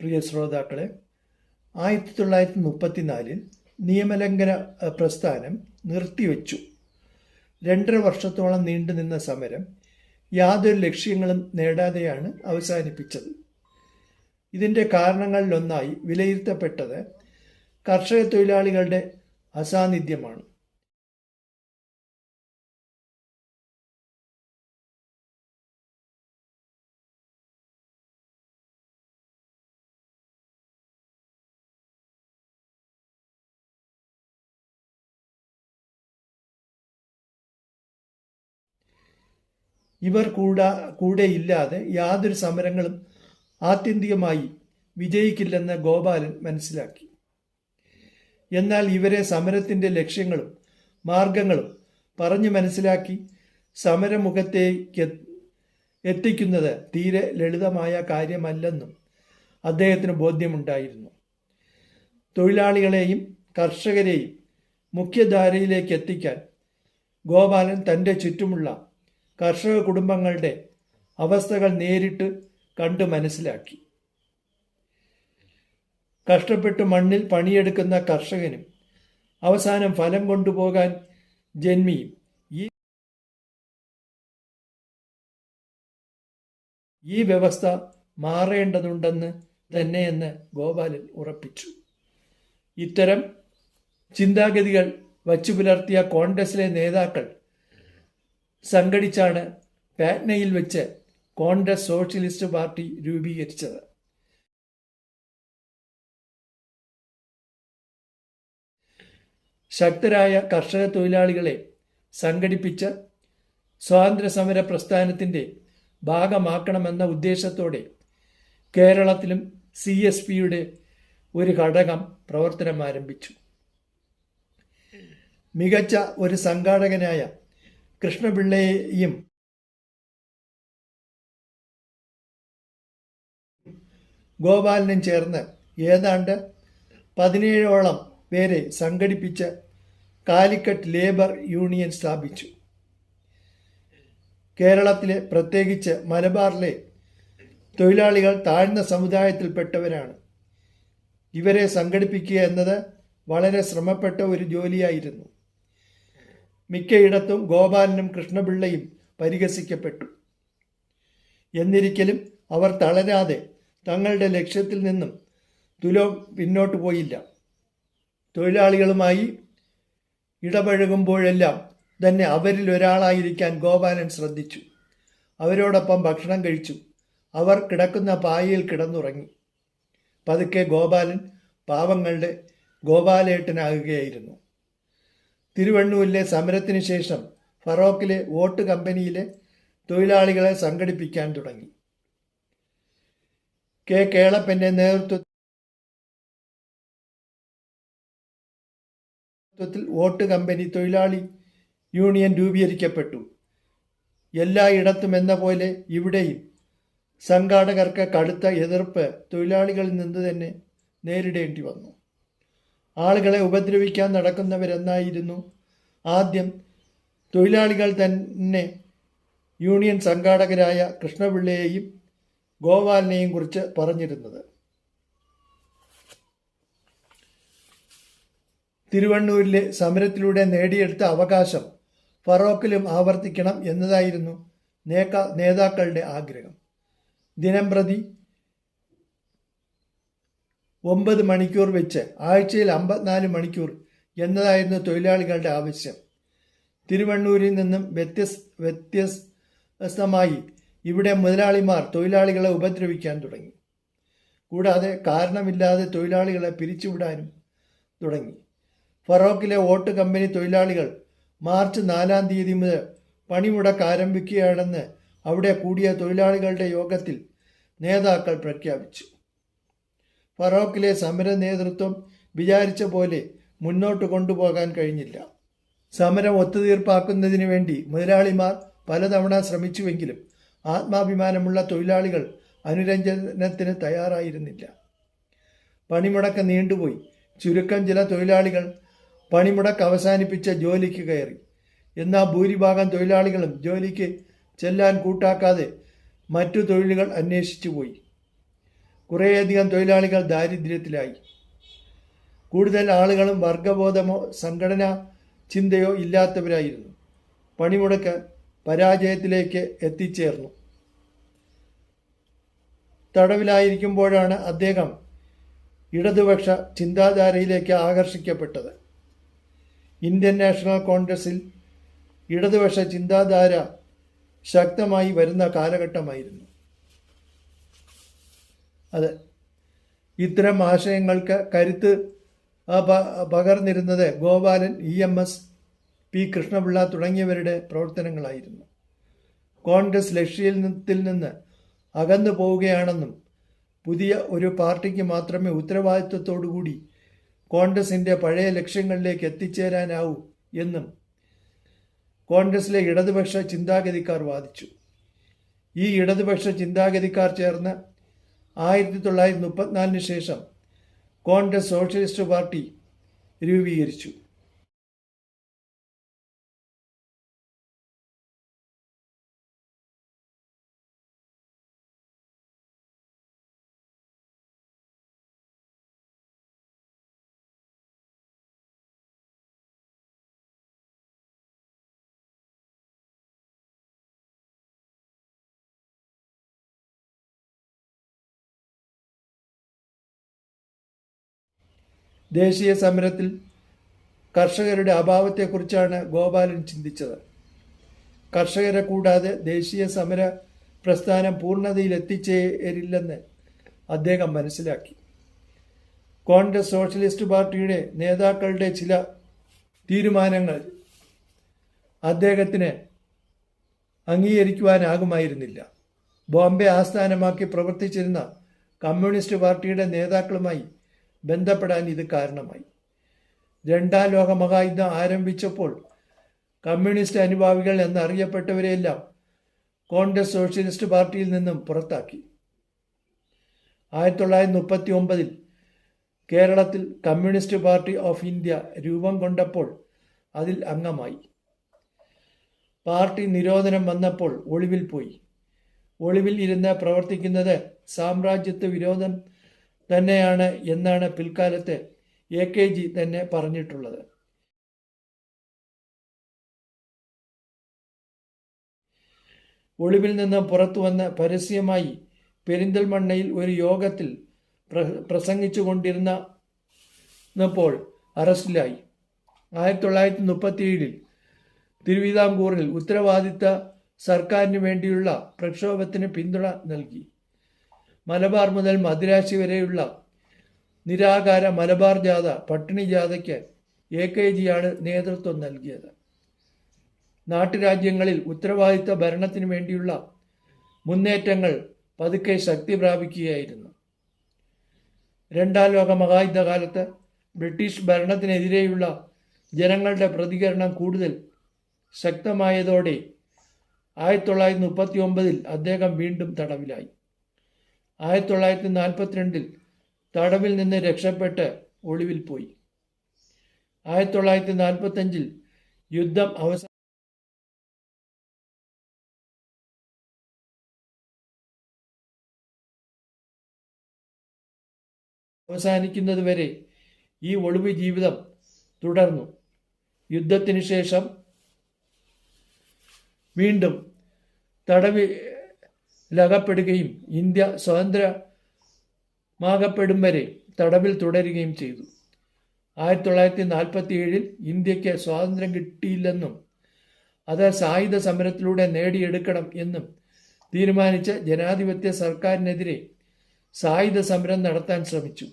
പ്രിയ ശ്രോതാക്കളെ ആയിരത്തി തൊള്ളായിരത്തി മുപ്പത്തിനാലിൽ നിയമലംഘന പ്രസ്ഥാനം നിർത്തിവെച്ചു. രണ്ടര വർഷത്തോളം നീണ്ടുനിന്ന സമരം യാതൊരു ലക്ഷ്യങ്ങളും നേടാതെയാണ് അവസാനിപ്പിച്ചത്. ഇതിന്റെ കാരണങ്ങളിലൊന്നായി വിലയിരുത്തപ്പെട്ടത് കർഷക തൊഴിലാളികളുടെ അസാന്നിധ്യമാണ്. ഇവർ കൂടാ കൂടെയില്ലാതെ യാതൊരു സമരങ്ങളും ആത്യന്തികമായി വിജയിക്കില്ലെന്ന് ഗോപാലൻ മനസ്സിലാക്കി. എന്നാൽ ഇവരെ സമരത്തിന്റെ ലക്ഷ്യങ്ങളും മാർഗങ്ങളും പറഞ്ഞു മനസ്സിലാക്കി സമരമുഖത്തേക്ക് എത്തിക്കുന്നത് തീരെ ലളിതമായ കാര്യമല്ലെന്നും അദ്ദേഹത്തിന് ബോധ്യമുണ്ടായിരുന്നു. തൊഴിലാളികളെയും കർഷകരെയും മുഖ്യധാരയിലേക്ക് എത്തിക്കാൻ ഗോപാലൻ തന്റെ ചുറ്റുമുള്ള കർഷക കുടുംബങ്ങളുടെ അവസ്ഥകൾ നേരിട്ട് കണ്ടു മനസ്സിലാക്കി. കഷ്ടപ്പെട്ട് മണ്ണിൽ പണിയെടുക്കുന്ന കർഷകനും അവസാനം ഫലം കൊണ്ടുപോകാൻ ജന്മിയും. ഈ ഈ വ്യവസ്ഥ മാറേണ്ടതുണ്ടെന്ന് തന്നെയെന്ന് ഗോപാലൻ ഉറപ്പിച്ചു. ഇത്തരം ചിന്താഗതികൾ വച്ചു പുലർത്തിയ കോൺഗ്രസിലെ നേതാക്കൾ സംഘടിച്ചാണ് പാറ്റ്നയിൽ വെച്ച് കോൺഗ്രസ് സോഷ്യലിസ്റ്റ് പാർട്ടി രൂപീകരിച്ചത്. ശക്തരായ കർഷക തൊഴിലാളികളെ സംഘടിപ്പിച്ച് സ്വാതന്ത്ര്യ സമര പ്രസ്ഥാനത്തിന്റെ ഭാഗമാക്കണമെന്ന ഉദ്ദേശത്തോടെ കേരളത്തിലും സി എസ് പിയുടെ ഒരു ഘടകം പ്രവർത്തനം ആരംഭിച്ചു മികച്ച ഒരു സംഘാടകനായ കൃഷ്ണപിള്ളയെയും ഗോപാലനും ചേർന്ന് ഏതാണ്ട് പതിനേഴോളം പേരെ സംഘടിപ്പിച്ച് കാലിക്കറ്റ് ലേബർ യൂണിയൻ സ്ഥാപിച്ചു. കേരളത്തിലെ പ്രത്യേകിച്ച് മലബാറിലെ തൊഴിലാളികൾ താഴ്ന്ന സമുദായത്തിൽപ്പെട്ടവരാണ്. ഇവരെ സംഘടിപ്പിക്കുക എന്നത് വളരെ ശ്രമപ്പെട്ട ഒരു ജോലിയായിരുന്നു. മിക്കയിടത്തും ഗോപാലനും കൃഷ്ണപിള്ളയും പരിഹസിക്കപ്പെട്ടു. എന്നിരിക്കലും അവർ തളരാതെ തങ്ങളുടെ ലക്ഷ്യത്തിൽ നിന്നും തുലോ പിന്നോട്ട് പോയില്ല. തൊഴിലാളികളുമായി ഇടപഴകുമ്പോഴെല്ലാം തന്നെ അവരിൽ ഒരാളായിരിക്കാൻ ഗോപാലൻ ശ്രദ്ധിച്ചു. അവരോടൊപ്പം ഭക്ഷണം കഴിച്ചു. അവർ കിടക്കുന്ന പായയിൽ കിടന്നുറങ്ങി. പതുക്കെ ഗോപാലൻ പാവങ്ങളുടെ ഗോപാലേട്ടനാകുകയായിരുന്നു. തിരുവണ്ണൂരിലെ സമരത്തിന് ശേഷം ഫറോക്കിലെ വോട്ട് കമ്പനിയിലെ തൊഴിലാളികളെ സംഘടിപ്പിക്കാൻ തുടങ്ങി. കെ. കേളപ്പന്റെ നേതൃത്വത്തിൽ വോട്ട് കമ്പനി തൊഴിലാളി യൂണിയൻ രൂപീകരിക്കപ്പെട്ടു. എല്ലായിടത്തും എന്ന പോലെ ഇവിടെയും സംഘാടകർക്ക് കടുത്ത എതിർപ്പ് തൊഴിലാളികളിൽ നിന്ന് തന്നെ നേരിടേണ്ടി വന്നു. ആളുകളെ ഉപദ്രവിക്കാൻ നടക്കുന്നവരെന്നായിരുന്നു. ആദ്യം തൊഴിലാളികൾ തന്നെ യൂണിയൻ സംഘാടകരായ കൃഷ്ണപിള്ളയെയും ഗോപാലിനെയും കുറിച്ച് പറഞ്ഞിരുന്നത്. തിരുവണ്ണൂരിലെ സമരത്തിലൂടെ നേടിയെടുത്ത അവകാശം ഫറോക്കിലും ആവർത്തിക്കണം എന്നതായിരുന്നു നേക്ക നേതാക്കളുടെ ആഗ്രഹം. ദിനംപ്രതി ഒമ്പത് മണിക്കൂർ വെച്ച് ആഴ്ചയിൽ അമ്പത്തിനാല് മണിക്കൂർ എന്നതായിരുന്നു തൊഴിലാളികളുടെ ആവശ്യം. തിരുവണ്ണൂരിൽ നിന്നും വ്യത്യസ് വ്യത്യസ്തമായി ഇവിടെ മുതലാളിമാർ തൊഴിലാളികളെ ഉപദ്രവിക്കാൻ തുടങ്ങി. കൂടാതെ കാരണമില്ലാതെ തൊഴിലാളികളെ പിരിച്ചുവിടാനും തുടങ്ങി. ഫറോക്കിലെ വോട്ട് കമ്പനി തൊഴിലാളികൾ മാർച്ച് നാലാം തീയതി മുതൽ പണിമുടക്ക് ആരംഭിക്കുകയാണെന്ന് അവിടെ കൂടിയ തൊഴിലാളികളുടെ യോഗത്തിൽ നേതാക്കൾ പ്രഖ്യാപിച്ചു. ഫറോക്കിലെ സമര നേതൃത്വം വിചാരിച്ച പോലെ മുന്നോട്ട് കൊണ്ടുപോകാൻ കഴിഞ്ഞില്ല. സമരം ഒത്തുതീർപ്പാക്കുന്നതിന് വേണ്ടി മുതലാളിമാർ പലതവണ ശ്രമിച്ചുവെങ്കിലും ആത്മാഭിമാനമുള്ള തൊഴിലാളികൾ അനുരഞ്ജനത്തിന് തയ്യാറായിരുന്നില്ല. പണിമുടക്ക് നീണ്ടുപോയി. ചുരുക്കം ചില തൊഴിലാളികൾ പണിമുടക്ക് അവസാനിപ്പിച്ച ജോലിക്ക് കയറി. എന്നാൽ ഭൂരിഭാഗം തൊഴിലാളികളും ജോലിക്ക് ചെല്ലാൻ കൂട്ടാക്കാതെ മറ്റു തൊഴിലുകൾ അന്വേഷിച്ചു പോയി കുറേയധികം തൊഴിലാളികൾ ദാരിദ്ര്യത്തിലായി. കൂടുതൽ ആളുകളും വർഗബോധമോ സംഘടനാ ചിന്തയോ ഇല്ലാത്തവരായിരുന്നു. പണിമുടക്ക് പരാജയത്തിലേക്ക് എത്തിച്ചേർന്നു. തടവിലായിരിക്കുമ്പോഴാണ് അദ്ദേഹം ഇടതുപക്ഷ ചിന്താധാരയിലേക്ക് ആകർഷിക്കപ്പെട്ടത്. ഇന്ത്യൻ നാഷണൽ കോൺഗ്രസിൽ ഇടതുപക്ഷ ചിന്താധാര ശക്തമായി വരുന്ന കാലഘട്ടമായിരുന്നു. അതെ. ഇത്തരം ആശയങ്ങൾക്ക് കരുത്ത് പകർന്നിരുന്നത് Gopalan E M S P Krishnapillai തുടങ്ങിയവരുടെ പ്രവർത്തനങ്ങളായിരുന്നു. കോൺഗ്രസ് ലക്ഷ്യത്തിൽ നിന്ന് അകന്നു പോവുകയാണെന്നും പുതിയ ഒരു പാർട്ടിക്ക് മാത്രമേ ഉത്തരവാദിത്വത്തോടുകൂടി കോൺഗ്രസിന്റെ പഴയ ലക്ഷ്യങ്ങളിലേക്ക് എത്തിച്ചേരാനാവൂ എന്നും കോൺഗ്രസിലെ ഇടതുപക്ഷ ചിന്താഗതിക്കാർ വാദിച്ചു. ഈ ഇടതുപക്ഷ ചിന്താഗതിക്കാർ ചേർന്ന് ആയിരത്തി തൊള്ളായിരത്തി മുപ്പത്തിനാലിന് ശേഷം കോൺഗ്രസ് സോഷ്യലിസ്റ്റ് പാർട്ടി രൂപീകരിച്ചു. ദേശീയ സമരത്തിൽ കർഷകരുടെ അഭാവത്തെക്കുറിച്ചാണ് ഗോപാലൻ ചിന്തിച്ചത്. കർഷകരെ കൂടാതെ ദേശീയ സമര പ്രസ്ഥാനം പൂർണതയിൽ എത്തിച്ചേരില്ലെന്ന് അദ്ദേഹം മനസ്സിലാക്കി. കോൺഗ്രസ് സോഷ്യലിസ്റ്റ് പാർട്ടിയുടെ നേതാക്കളുടെ ചില തീരുമാനങ്ങൾ അദ്ദേഹത്തിന് അംഗീകരിക്കുവാനാകുമായിരുന്നില്ല. ബോംബെ ആസ്ഥാനമാക്കി പ്രവർത്തിച്ചിരുന്ന കമ്മ്യൂണിസ്റ്റ് പാർട്ടിയുടെ നേതാക്കളുമായി ബന്ധപ്പെടാൻ ഇത് കാരണമായി. രണ്ടാം ലോക മഹായുദ്ധം ആരംഭിച്ചപ്പോൾ കമ്മ്യൂണിസ്റ്റ് അനുഭാവികൾ എന്നറിയപ്പെട്ടവരെയെല്ലാം കോൺഗ്രസ് സോഷ്യലിസ്റ്റ് പാർട്ടിയിൽ നിന്നും പുറത്താക്കി. ആയിരത്തി തൊള്ളായിരത്തി മുപ്പത്തി ഒമ്പതിൽ കേരളത്തിൽ കമ്മ്യൂണിസ്റ്റ് പാർട്ടി ഓഫ് ഇന്ത്യ രൂപം കൊണ്ടപ്പോൾ അതിൽ അംഗമായി. പാർട്ടി നിരോധനം വന്നപ്പോൾ ഒളിവിൽ പോയി. ഒളിവിൽ ഇരുന്ന് പ്രവർത്തിക്കുന്നത് സാമ്രാജ്യത്വ വിരോധം തന്നെയാണ് എന്നാണ് പിൽക്കാലത്ത് എ കെ ജി തന്നെ പറഞ്ഞിട്ടുള്ളത്. ഒളിവിൽ നിന്ന് പുറത്തു വന്ന് പരസ്യമായി പെരിന്തൽമണ്ണയിൽ ഒരു യോഗത്തിൽ പ്ര പ്രസംഗിച്ചു കൊണ്ടിരുന്നപ്പോൾ അറസ്റ്റിലായി. ആയിരത്തി തൊള്ളായിരത്തി മുപ്പത്തിയേഴിൽ തിരുവിതാംകൂറിൽ ഉത്തരവാദിത്ത സർക്കാരിന് വേണ്ടിയുള്ള പ്രക്ഷോഭത്തിന് പിന്തുണ നൽകി. മലബാർ മുതൽ മദ്രാശി വരെയുള്ള നിരാകാര മലബാർ ജാഥ പട്ടിണി ജാഥയ്ക്ക് എ കെ ജിയാണ് നേതൃത്വം നൽകിയത്. നാട്ടുരാജ്യങ്ങളിൽ ഉത്തരവാദിത്ത ഭരണത്തിന് വേണ്ടിയുള്ള മുന്നേറ്റങ്ങൾ പതുക്കെ ശക്തി പ്രാപിക്കുകയായിരുന്നു. രണ്ടാം ലോക മഹായുദ്ധകാലത്ത് ബ്രിട്ടീഷ് ഭരണത്തിനെതിരെയുള്ള ജനങ്ങളുടെ പ്രതികരണം കൂടുതൽ ശക്തമായതോടെ ആയിരത്തി തൊള്ളായിരത്തി മുപ്പത്തി ഒമ്പതിൽ അദ്ദേഹം വീണ്ടും തടവിലായി. ആയിരത്തി തൊള്ളായിരത്തി നാൽപ്പത്തിരണ്ടിൽ തടവിൽ നിന്ന് രക്ഷപ്പെട്ട് ഒളിവിൽ പോയി. ആയിരത്തി തൊള്ളായിരത്തി നാൽപ്പത്തഞ്ചിൽ യുദ്ധം അവസാന അവസാനിക്കുന്നതുവരെ ഈ ഒളിവ് ജീവിതം തുടർന്നു. യുദ്ധത്തിന് ശേഷം വീണ്ടും തടവിലകപ്പെടുകയും ഇന്ത്യ സ്വതന്ത്രമാകപ്പെടും വരെ തടവിൽ തുടരുകയും ചെയ്തു. ആയിരത്തി തൊള്ളായിരത്തി നാൽപ്പത്തി ഏഴിൽ ഇന്ത്യയ്ക്ക് സ്വാതന്ത്ര്യം കിട്ടിയില്ലെന്നും അത് സായുധ സമരത്തിലൂടെ നേടിയെടുക്കണം എന്നും തീരുമാനിച്ച ജനാധിപത്യ സർക്കാരിനെതിരെ സായുധ സമരം നടത്താൻ ശ്രമിച്ചു.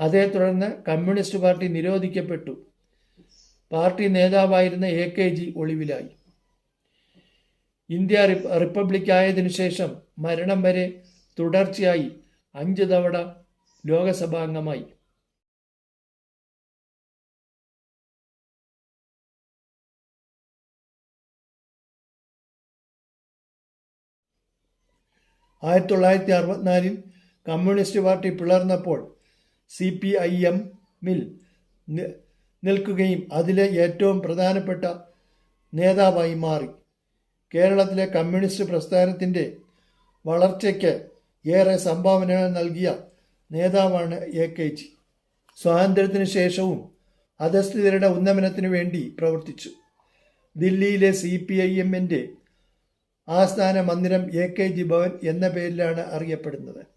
അതേ തുടർന്ന് കമ്മ്യൂണിസ്റ്റ് പാർട്ടി നിരോധിക്കപ്പെട്ടു. പാർട്ടി നേതാവായിരുന്ന എ കെ ജി ഒളിവിലായി. ഇന്ത്യ റിപ്പബ്ലിക് ആയതിനു ശേഷം മരണം വരെ തുടർച്ചയായി അഞ്ച് തവണ ലോകസഭാംഗമായി ആയിരത്തി തൊള്ളായിരത്തി അറുപത്തിനാലിൽ കമ്മ്യൂണിസ്റ്റ് പാർട്ടി പിളർന്നപ്പോൾ സി പി ഐ എമ്മിൽ നിൽക്കുകയും അതിലെ ഏറ്റവും പ്രധാനപ്പെട്ട നേതാവായി മാറി. കേരളത്തിലെ കമ്മ്യൂണിസ്റ്റ് പ്രസ്ഥാനത്തിന്റെ വളർച്ചയ്ക്ക് ഏറെ സംഭാവനകൾ നൽകിയ നേതാവാണ് എ കെ ജി. സ്വാതന്ത്ര്യത്തിന് ശേഷവും അധസ്ഥിതരുടെ ഉന്നമനത്തിനു വേണ്ടി പ്രവർത്തിച്ചു. ദില്ലിയിലെ സി പി ഐ എമ്മിന്റെ ആസ്ഥാന മന്ദിരം എ കെ ജി ഭവൻ എന്ന പേരിലാണ് അറിയപ്പെടുന്നത്.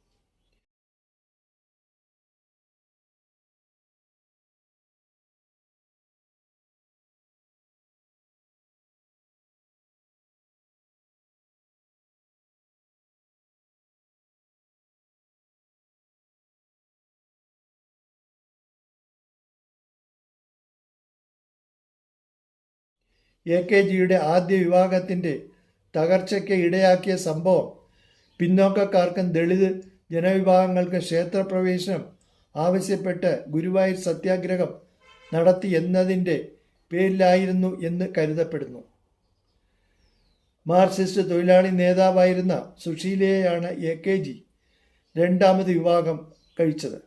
എ കെ ജിയുടെ ആദ്യ വിഭാഗത്തിന്റെ തകർച്ചയ്ക്ക് ഇടയാക്കിയ സംഭവം പിന്നോക്കക്കാർക്കും ദളിത് ജനവിഭാഗങ്ങൾക്ക് ക്ഷേത്രപ്രവേശനം ആവശ്യപ്പെട്ട് ഗുരുവായൂർ സത്യാഗ്രഹം നടത്തി എന്നതിന്റെ പേരിലായിരുന്നു എന്ന് കരുതപ്പെടുന്നു. മാർക്സിസ്റ്റ് തൊഴിലാളി നേതാവായിരുന്ന സുശീലയെയാണ് എ കെ ജി രണ്ടാമത് വിവാഹം കഴിച്ചത്.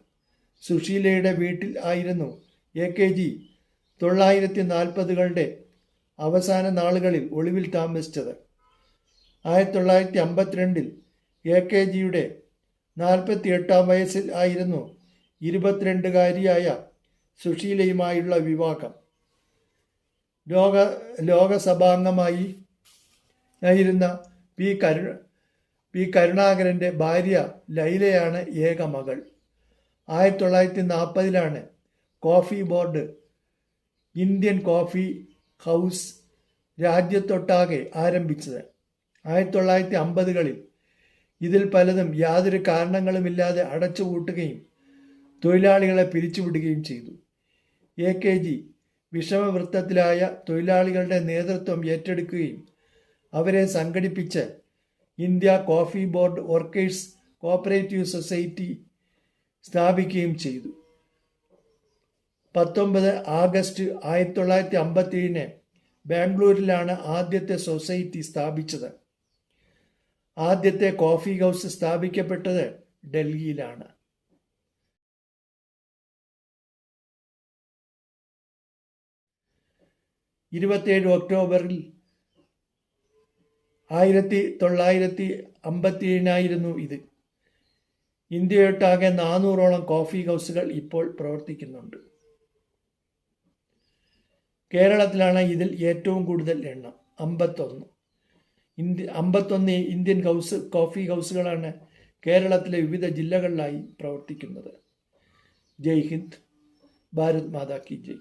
സുശീലയുടെ വീട്ടിൽ ആയിരുന്നു എ കെ ജി തൊള്ളായിരത്തി നാൽപ്പതുകളുടെ അവസാന നാളുകളിൽ ഒളിവിൽ താമസിച്ചത്. ആയിരത്തി തൊള്ളായിരത്തി അമ്പത്തിരണ്ടിൽ എ കെ ജിയുടെ നാൽപ്പത്തി എട്ടാം വയസ്സിൽ ആയിരുന്നു ഇരുപത്തിരണ്ടുകാരിയായ സുശീലയുമായുള്ള വിവാഹം. ലോക ലോകസഭാംഗമായി ആയിരുന്ന പി കരു പി കരുണാകരന്റെ ഭാര്യ ലൈലയാണ് ഏക മകൾ. ആയിരത്തി തൊള്ളായിരത്തി നാൽപ്പതിലാണ് coffee board Indian coffee house രാജ്യത്തൊട്ടാകെ ആരംഭിച്ചത്. ആയിരത്തി തൊള്ളായിരത്തി അമ്പതുകളിൽ ഇതിൽ പലതും യാതൊരു കാരണങ്ങളുമില്ലാതെ അടച്ചുപൂട്ടുകയും തൊഴിലാളികളെ പിരിച്ചുവിടുകയും ചെയ്തു. എ കെ ജി വിഷമവൃത്തത്തിലായ തൊഴിലാളികളുടെ നേതൃത്വം ഏറ്റെടുക്കുകയും അവരെ സംഘടിപ്പിച്ച് India coffee board workers cooperative society സ്ഥാപിക്കുകയും ചെയ്തു. പത്തൊമ്പത് ആഗസ്റ്റ് ആയിരത്തി തൊള്ളായിരത്തി അമ്പത്തി ഏഴിന് ബാംഗ്ലൂരിലാണ് ആദ്യത്തെ സൊസൈറ്റി സ്ഥാപിച്ചത്. ആദ്യത്തെ കോഫി ഹൗസ് സ്ഥാപിക്കപ്പെട്ടത് ഡൽഹിയിലാണ്. ഇരുപത്തിയേഴ് ഒക്ടോബറിൽ ആയിരത്തി തൊള്ളായിരത്തി അമ്പത്തി ഏഴിനായിരുന്നു ഇത്. ഇന്ത്യയൊട്ടാകെ നാനൂറോളം കോഫി ഹൗസുകൾ ഇപ്പോൾ പ്രവർത്തിക്കുന്നുണ്ട്. കേരളത്തിലാണ് ഇതിൽ ഏറ്റവും കൂടുതൽ എണ്ണം അമ്പത്തൊന്ന്. ഇന്ത്യ അമ്പത്തൊന്ന് ഇന്ത്യൻ ഹൗസ് കോഫി ഹൗസുകളാണ് കേരളത്തിലെ വിവിധ ജില്ലകളിലായി പ്രവർത്തിക്കുന്നത്. ജയ് ഹിന്ദ് ഭാരത് മാതാ കി ജയ്.